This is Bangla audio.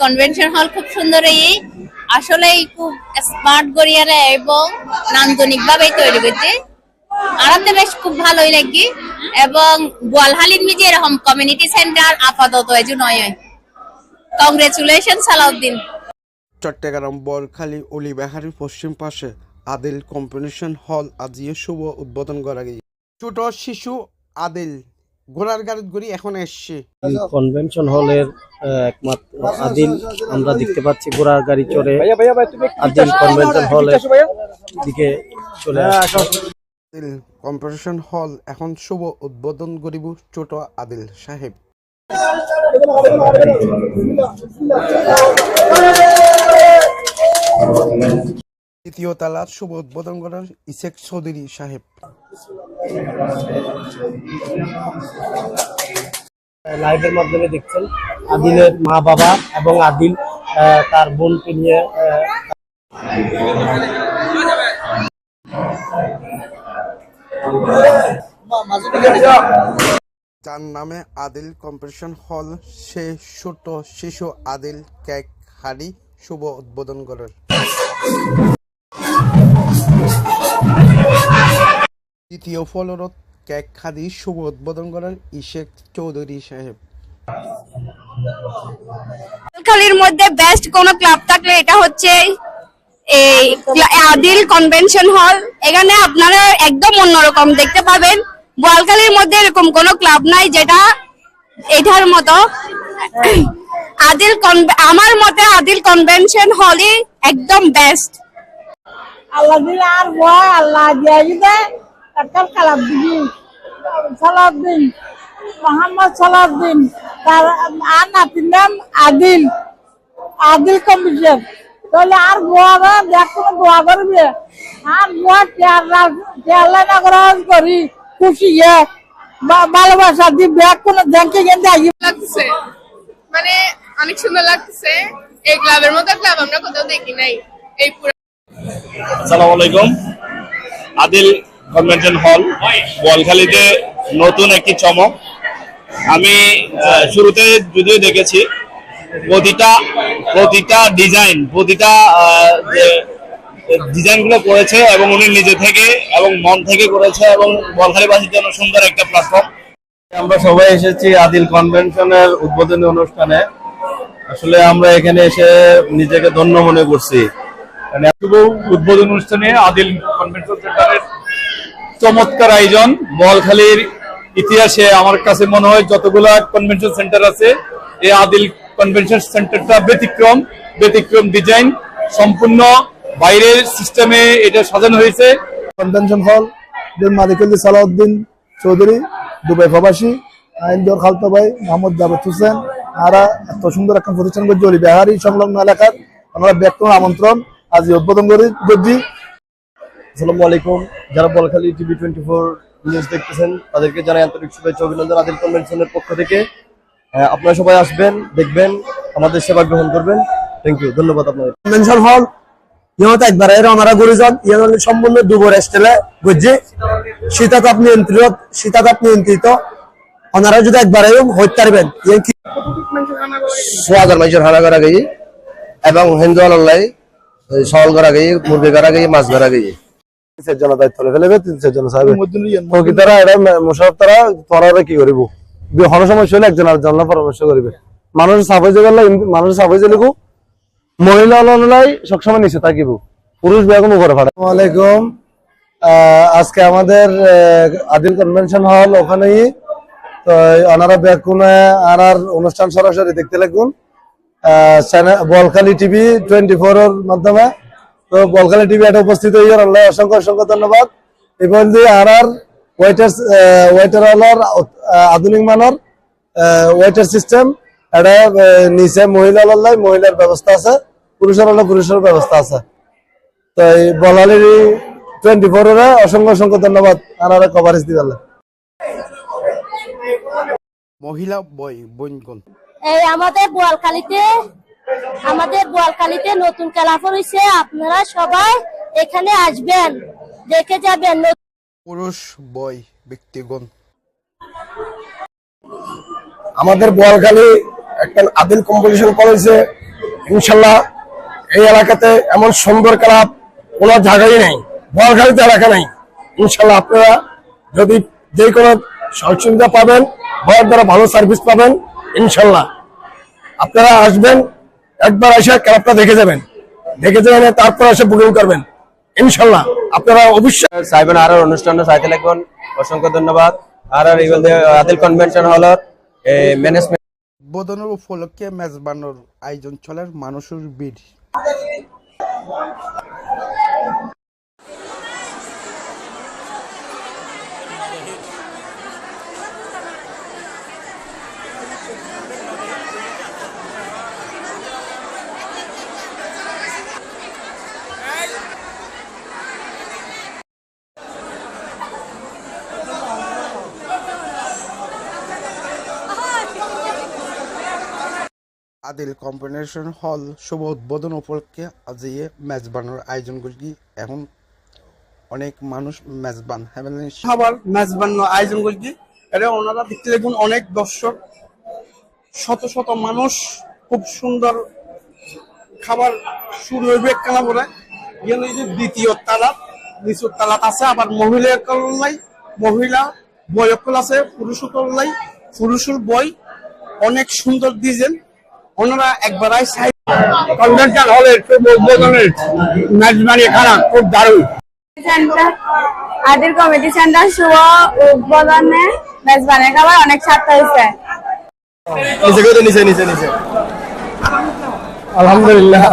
কনভেনশন হল খুব সুন্দর এই। আসলে খুব স্মার্ট গড়িয়ারে এবং নান্দনিক ভাবে তৈরি করছে আরামতে বেশ খুব ভালোই লাগি এবং গোয়ালহালির মিজে এরকম কমিউনিটি সেন্টার আপাতত এই নয়। কংগ্রেচুলেশন সালাউদ্দিন। চট্টগ্রাম, বরখালী অলিবাহারির পশ্চিম পাশে আদিল কম্পিটিশন হল আজিয়ে শুভ উদ্বোধন করা গিয়ে ছোট শিশু আদিল ঘোড়ার গাড়িত ঘুরি এখন এসছে। কনভেনশন হলের একমাত্র আদিল আমরা দেখতে পাচ্ছি ঘোড়ার গাড়ি চড়ে আদিল কনভেনশন হলের দিকে চলে আদিল কম্পিটিশন হল এখন শুভ উদ্বোধন করিব ছোট আদিল সাহেব। দ্বিতীয় তালার শুভ উদ্বোধন করার ইসেক চৌধুরী সাহেব। লাইভের মাধ্যমে দেখছেন আদিলের মা বাবা এবং আদিল তার বোনকে নিয়ে যার নামে আদিল কম্পিটিশন হল, সে ছোট শিশু আদিল কেক হাড়ি শুভ উদ্বোধন করার দ্বিতীয় ফলরত কেক খাদি শুভ উদ্বোধন করার ইশেক চৌধুরী সাহেব। খালির মধ্যে বেস্ট কোন ক্লাব থাকলে এটা হচ্ছে এই আদিল কনভেনশন হল এখানে আপনারা একদম অন্যরকম দেখতে পাবেন। বোয়ালখালীর মধ্যে এরকম কোন ক্লাব নাই যেটা এটার মতো। আদিল আমার মতে আদিল কনভেনশন হলই একদম বেস্ট আল্লাহ দিলে আর আল্লাহ দিয়ে খারাপ দিবি সালাউদ্দিন মোহাম্মদ সালাউদ্দিন তার আর নাতির নাম আদিল আদিল কমিশন। তাহলে আর গোয়া দেখো দোয়া করবে আর গোয়া চেয়ারলা না গ্রহণ করি খুশি ভালোবাসা দি ব্যাগ কোনো ব্যাংকে গেলে লাগতেছে মানে অনেক সুন্দর লাগতেছে এই ক্লাবের মতো ক্লাব আমরা কোথাও দেখি নাই এই পুরো আসসালামু আলাইকুম। আদিল কনভেনশন হল বলখালিতে নতুন একটি চমক। আমি শুরুতে যদিও দেখেছি প্রতিটা প্রতিটা ডিজাইন প্রতিটা ডিজাইনগুলো করেছে এবং উনি নিজে থেকে এবং মন থেকে করেছে এবং বলখালিবাসীর জন্য সুন্দর একটা প্ল্যাটফর্ম আমরা সবাই এসেছি আদিল কনভেনশনের উদ্বোধনী অনুষ্ঠানে। আসলে আমরা এখানে এসে নিজেকে ধন্য মনে করছি। মানে শুভ উদ্বোধন অনুষ্ঠানে আদিল কনভেনশন সেন্টারের চমৎকার আয়োজন। বলখালির ইতিহাসে আমার কাছে মনে হয় যতগুলা কনভেনশন সেন্টার আছে এই আদিল কনভেনশন সেন্টারটা ব্যতিক্রম ব্যতিক্রম ডিজাইন সম্পূর্ণ বাইরের সিস্টেমে এটা সাজানো হয়েছে। কনভেনশন হল এর মালিক হল সালাউদ্দিন চৌধুরী, দুবাই প্রবাসী, আইনদর খালতো ভাই, মোহাম্মদ জাভেদ হোসেন, আর এত সুন্দর একটা প্রতিষ্ঠান করছি অলি বিহারি সংলগ্ন এলাকার আমরা ব্যক্ত আমন্ত্রণ। আজ উদ্বোধন করি আসসালামু আলাইকুম। যারা Balkhali TV twenty four news দেখতেছেন তাদেরকে জানাই আন্তরিক শুভেচ্ছা অভিনন্দন। আদিল কনভেনশনের পক্ষ থেকে আপনারা সবাই আসবেন দেখবেন আমাদের সেবা গ্রহণ করবেন। থ্যাংক ইউ ধন্যবাদ আপনাদের। কনভেনশন হল ইহত একবার এর ওনারা গুরুজন ইয়ে হল সম্পূর্ণ দুবর স্টেলে বুঝছি। শীতাতাপ নিয়ন্ত্রিত শীতাতাপ নিয়ন্ত্রিত। ওনারা যদি একবার হইতে পারবেন ইয়ে কি? সোয়াজার মাইজর হানা করা গেই এবং হিন্দু আল্লাহ সওয়াল করা গেই মুরগি করা গেই মাছ ধরা গেই। তিন জন দায়িত্ব ফেলেবে তিন চারজন সাহেব তারা এটা মোশারফ তারা তোরা কি করিব? হন সমস্যা হলে একজন আরেকজন পরামর্শ করিবে। মানুষ সাফাই জেগালে মানুষ সাফাই জেলিকু মহিলা সবসময় নিচে থাকিব। পুরুষ বেগম উপরে ফাড়ে আলাইকুম আজকে আমাদের আহ, আদিল কনভেনশন হল ওখানেই। তো ওনারা বেকুনে আনার অনুষ্ঠান সরাসরি দেখতে লাগুন। বলখালি টিভি টোয়েন্টি ফোর এর মাধ্যমে। তো বলখালি টিভি এটা উপস্থিত হয়ে আল্লাহ অসংখ্য অসংখ্য ধন্যবাদ। এবং যে আর আর ওয়েটার ওয়েটার হলার আধুনিক মানের ওয়েটার সিস্টেম এটা নিচে মহিলা লল্লাই মহিলার ব্যবস্থা আছে পুরুষের হলে পুরুষের ব্যবস্থা আছে। তো এই বলালি টোয়েন্টি ফোর এর অসংখ্য অসংখ্য ধন্যবাদ আনারা কভারেজ দিবেন মহিলা বই বইনগণ এই আমাদের বোয়ালখালীতে আমাদের বোয়ালখালীতে নতুন খেলাফর হয়েছে আপনারা সবাই এখানে আসবেন, দেখে যাবেন। পুরুষ বই ব্যক্তিগণ। আমাদের বোয়ালখালী একটা আদিল কম্পিটিশন করেছে। ইনশাল্লাহ এই এলাকাতে এমন সুন্দর ক্লাব কোনো জায়গায় নেই বলখালিতে এলাকা নেই। ইনশাল্লাহ আপনারা যদি যে কোনো সহযোগিতা পাবেন বড় দ্বারা ভালো সার্ভিস পাবেন, ইনশাল্লাহ। আপনারা আসবেন একবার এসে ক্লাবটা দেখে যাবেন। দেখে যাবেন তারপর আসে বুকিং করবেন ইনশাল্লাহ আপনারা অবশ্যই সাইবেন আর অনুষ্ঠানে সাইতে লাগবেন। অসংখ্য ধন্যবাদ। আর আর আদিল কনভেনশন হলের। ম্যানেজমেন্ট উদ্বোধনের উপলক্ষে মেজবানোর আয়োজন চলার মানুষের ভিড়। আদিল কম্পিটিশন হল শুভ উদ্বোধন উপলক্ষে আজ এই মেজবানোর আয়োজন করি এখন অনেক মানুষ ম্যাচ মেজবান হ্যাভেন খাবার মেজবান আয়োজন করছি। এটা ওনারা দেখতে দেখুন অনেক দর্শক, শত শত মানুষ, খুব সুন্দর খাবার শুরু হইবে একখানা পরে এই যে দ্বিতীয় তালাত নিচুর তালাত আছে, আবার মহিলা কল্যাণ মহিলা বয়কল আছে পুরুষ কল্যাণ পুরুষের বই, অনেক সুন্দর ডিজাইন। ওনারা একবার সাইড কনভেনশন হলের উদ্বোধনের মেজবানি খানা খুব দারুণ। সেন্টার আদিল কমিটি সেন্টার শুভ উদ্বোধনে মেজবানের খাবার অনেক স্বাদ হয়েছে। নিচে নিচে নিচে নিচে। আলহামদুলিল্লাহ।